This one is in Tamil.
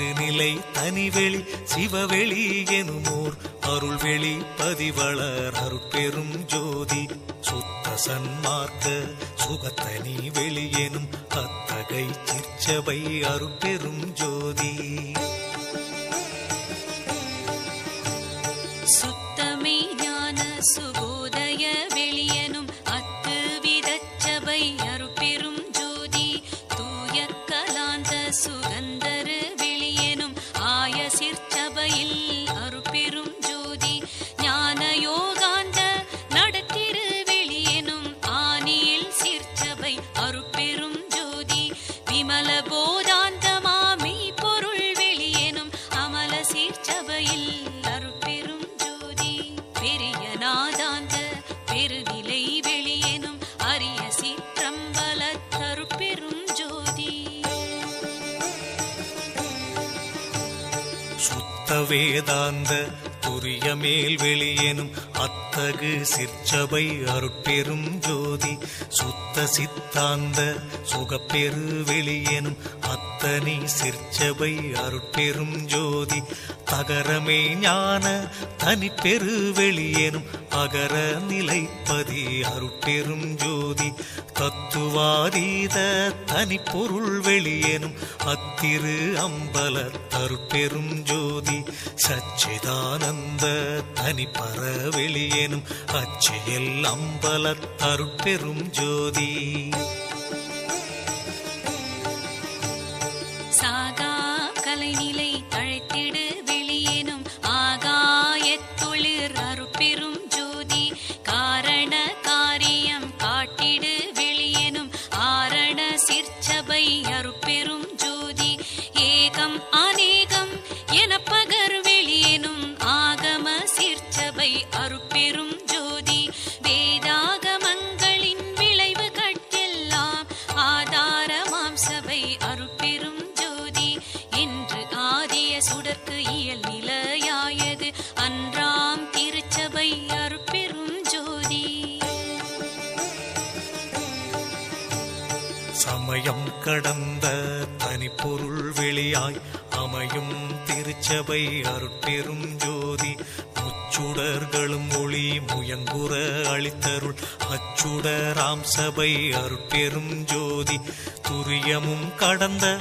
திருநிலை தனிவெளி சிவவெளி எனுமோர் அருள்வெளி பதிவளர் அருட்பெரும் ஜோதி. சுத்த சன்மார்க்க சுகத்தனி வெளி எனும் அத்தகை சிற்சபை அருட்பெரும் ஜோதி. சுத்தமே ஞான சுபோதய வெளியனும் அத்து விதச்சபை அருட்பெரும் ஜோதி. தூய கலாந்த சுகந்தரு வேதாந்த துரிய மேல் வெளியேனும் அத்தகு சிற்சபை அருட்பெரும் ஜோதி. சுத்த சித்தாந்த சுகப்பெரு வெளியேனும் அத்தனை சிற்சபை அருட்பெரும் ஜோதி. தகரமே ஞான தனிப்பெரு வெளியேனும் அகர நிலைப்பதி அருட்பெரும் ஜோதி. தத்துவாதீத தனிப்பொருள் வெளியேனும் அத்திரு அம்பல தருப்பெரும் ஜோதி. சச்சிதானந்த தனிப்பற வெளியெனும் அச்சியல் அம்பல தருப்பெரும் ஜோதி. சாகா கலைநிலை தழைத்திடு வெளியேனும் ஆகாயத்தொழிற் அருட்பெரும் ஜோதி. காரண காரியம் காட்டிடு வெளியேனும் ஆரண சிற்சபை அருட்பெரும் ஜோதி. ஏகம் சமயம் கடந்த தனிப்பொருள் வெளியாய் அமையும் திருச்சபை அருட்பெரும் ஜோதி. முச்சுடர்களும் ஒளி முயங்குற அளித்தருள் அச்சுடராம் சபை அருட்பெரும் ஜோதி. துரியமும் கடந்த